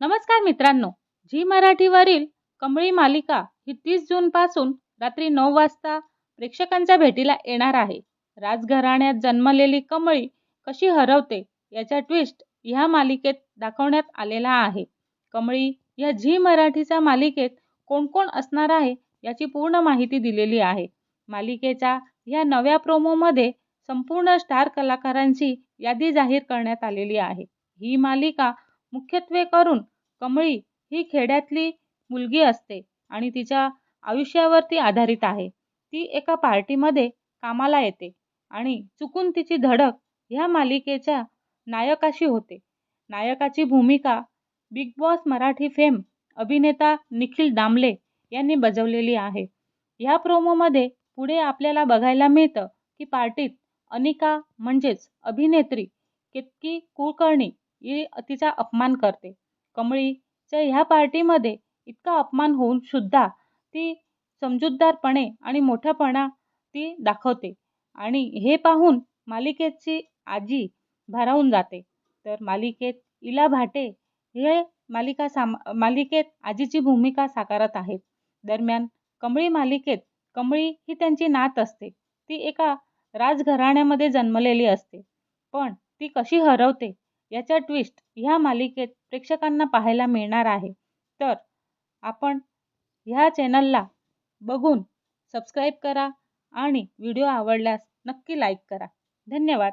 नमस्कार मित्रांनो झी मराठीवरील कमळी मालिका ही तीस जूनपासून रात्री नऊ वाजता प्रेक्षकांच्या भेटीला येणार आहे. राजघराण्यात जन्मलेली कमळी कशी हरवते याचा ट्विस्ट ह्या मालिकेत दाखवण्यात आलेला आहे. कमळी या झी मराठीच्या मालिकेत कोण कोण असणार आहे याची पूर्ण माहिती दिलेली आहे. मालिकेच्या या नव्या प्रोमोमध्ये संपूर्ण स्टार कलाकारांची यादी जाहीर करण्यात आलेली आहे. ही मालिका मुख्यत्वे करून कमळी ही खेड्यातली मुलगी असते आणि तिच्या आयुष्यावरती आधारित आहे. ती एका पार्टीमध्ये कामाला येते आणि चुकून तिची धडक ह्या मालिकेच्या नायकाशी होते. नायकाची भूमिका बिग बॉस मराठी फेम अभिनेता निखिल दामले यांनी बजावलेली आहे. ह्या प्रोमोमध्ये पुढे आपल्याला बघायला मिळतं की पार्टीत अनिका म्हणजेच अभिनेत्री केतकी कुलकर्णी ही तिचा अपमान करते. कमळीच्या ह्या पार्टीमध्ये इतका अपमान होऊन सुद्धा ती समजूतदारपणे आणि मोठेपणा ती दाखवते आणि हे पाहून मालिकेची आजी भारावून जाते. तर मालिकेत इला भाटे हे मालिका साम मालिकेत आजीची भूमिका साकारत आहेत. दरम्यान कमळी मालिकेत कमळी ही त्यांची नात असते. ती एका राजघराण्यामध्ये जन्मलेली असते. पण ती कशी हरवते? याचा ट्विस्ट ह्या मालिकेत प्रेक्षकांना पाहायला मिळणार आहे. तर आपण ह्या चॅनलला बघून सबस्क्राईब करा आणि व्हिडिओ आवडल्यास नक्की लाईक करा. धन्यवाद.